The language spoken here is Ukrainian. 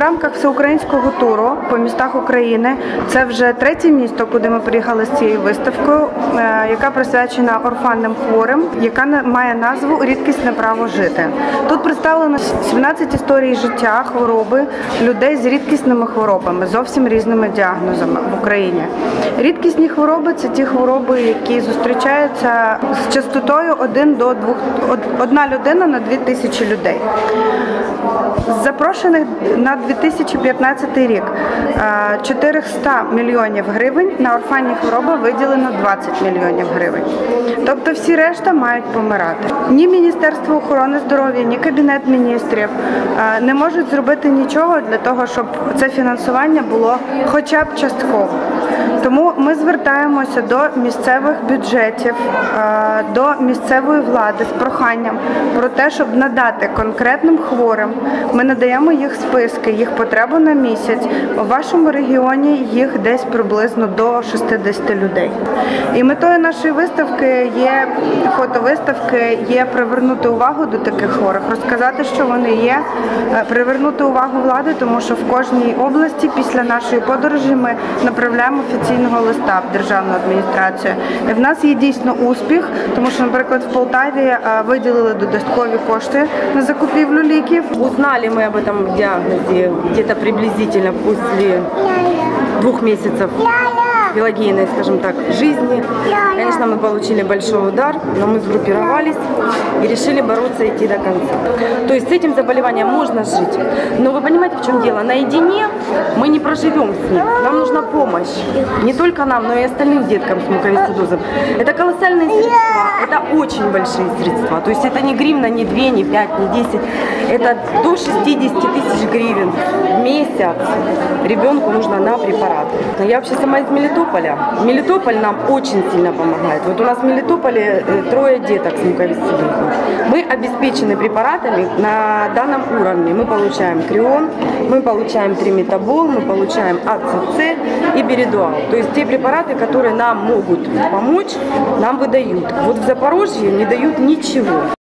рамках всеукраїнського туру по містах України це вже третє місто, куди ми приїхали з цією виставкою, е, яка присвячена орфанним хворим, яка має назву Рідкісне право жити. Тут представлено 17 історій життя, хвороби людей з рідкісними хворобами, зовсім різними діагнозами в Україні. Рідкісні хвороби це ті хвороби, які зустрічаються з частотою 1 до 2, одна людина на 2 тисячі людей. З запрошених на 2015 рік е, 400 мільйонів гривень на орфанні хвороби виділено 20 мільйонів гривень. Тобто всі решта мають помирати. Ні Міністерство охорони здоров'я, ні Кабінет міністрів е, не можуть зробити нічого для того, щоб це фінансування було хоча б частково. Тому ми звертаємося до місцевих бюджетів, е, до місцевої влади з проханням про те, щоб надати конкретним хворим. Ми надаємо їх списки, їх потребу на місяць. У вашому регіоні їх десь приблизно до 60 людей. І метою нашої виставки є фотовиставки, є привернути увагу до таких хворих, розказати, що вони є, е, привернути увагу влади, тому що в кожній області після нашої подорожі ми направляємо офіційного листа в державну адміністрацію. В нас є дійсно успіх, тому що, наприклад, в Полтаві е, виділили додаткові кошти на закупівлю ліків. Узнали ми об этом діагнозі где-то приблизительно после двох месяцев биологийной, скажем так, жизни. Конечно, мы получили большой удар, но мы сгруппировались и решили бороться идти до конца. То есть с этим заболеванием можно жить. Но вы понимаете, в чем дело? Наедине мы не проживем с ним. Нам нужна помощь. Не только нам, но и остальным деткам с муковисцидозом. Это колоссальные средства. Это очень большие средства. То есть это не гривна, не 2, не 5, не 10. Это до 60 тысяч гривен в месяц ребенку нужно на препараты. Но Я вообще сама из Мелитополя. Мелитополь нам очень сильно помогает. Вот у нас в Мелитополе э, трое деток с муковисцидозом. Мы обеспечены препаратами на данном уровне. Мы получаем крион, мы получаем триметабол, мы получаем АЦЦ и беридуал. То есть те препараты, которые нам могут помочь, нам выдают. Вот в Запорожье не дают ничего.